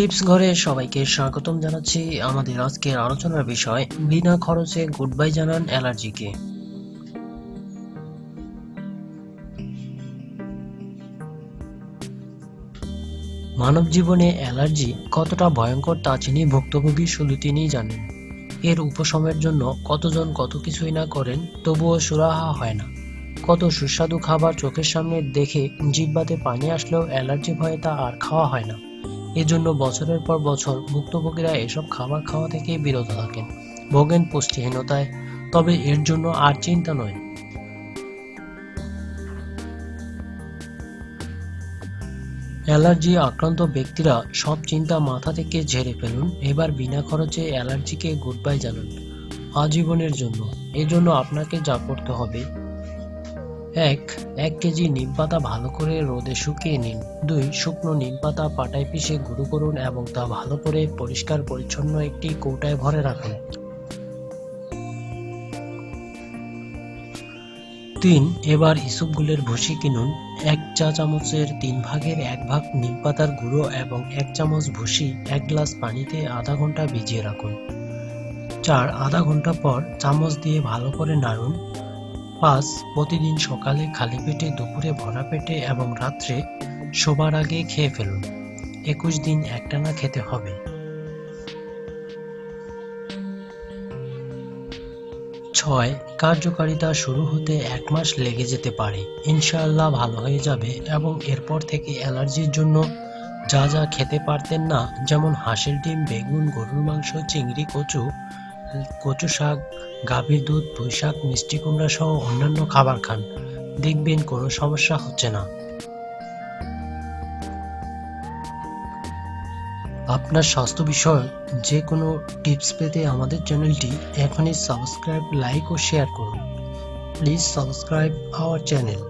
Tips ঘরে সবাইকে স্বাগতম জানাচ্ছি আমাদের আজকের আলোচনার বিষয়, বিনা খরচে গুড বাই জানান অ্যালার্জিকে। মানব জীবনে অ্যালার্জি কতটা ভয়ঙ্কর তা যিনি ভুক্তভোগী শুধু তিনিই জানেন। এর উপশমের জন্য কতজন কত কিছুই না করেন, তবুও সুরাহা হয় না। কত সুস্বাদু খাবার চোখের সামনে দেখে জিহ্বাতে পানি আসলেও অ্যালার্জি ভয়ে তা আর খাওয়া হয় না। এজন্য বছরের পর বছর ভুক্তভোগীরা এসব খাবার খাওয়া থেকে বিরত থাকেন। ভোগেন পুষ্টিহীনতায়, তবে এর জন্য আর চিন্তা নয়। অ্যালার্জি আক্রান্ত ব্যক্তিরা সব চিন্তা মাথা থেকে ঝেড়ে ফেলুন, এবার বিনা খরচে অ্যালার্জিকে গুড বাই জানান। আজীবনের জন্য। এজন্য আপনাকে যা করতে হবে এক এক কেজি নিম পাতা ভালো করে রোদে শুকিয়ে নিন। দুই, শুকনো নিম পাতা পাটায় পিষে গুঁড়ো করুন এবং তা ভালো করে পরিষ্কার পরিচ্ছন্ন একটি কৌটায় ভরে রাখুন। তিন, এবার ইসুপগুলের ভুসি কিনুন। এক চা চামচের তিন ভাগের এক ভাগ নিম পাতার গুঁড়ো এবং এক চামচ ভুসি এক গ্লাস পানিতে আধা ঘণ্টা ভিজিয়ে রাখুন। চার, আধা ঘণ্টা পর চামচ দিয়ে ভালো করে নাড়ুন। পাঁচ প্রতিদিন সকালে খালি পেটে, দুপুরে ভরা পেটে এবং রাত্রে শোবার আগে খেয়ে ফেলুন। একুশ দিন একটানা খেতে হবে। ছয়, কার্যকারিতা শুরু হতে এক মাস লেগে যেতে পারে। ইনশাআল্লাহ ভালো হয়ে যাবে এবং এরপর থেকে অ্যালার্জির জন্য যা যা খেতে পারতেন না, যেমন হাঁসের ডিম, বেগুন, গরুর মাংস, চিংড়ি, কচু কচু শাক গাভীর দুধ পুঁই শাক মিষ্টি কুমড়া সহ অন্যান্য খাবার খান। দেখবেন কোনো সমস্যা হচ্ছে না। আপনার স্বাস্থ্য বিষয়ক যে কোনো টিপস পেতে আমাদের চ্যানেলটি এখনই সাবস্ক্রাইব, লাইক ও শেয়ার করুন। Please subscribe our channel.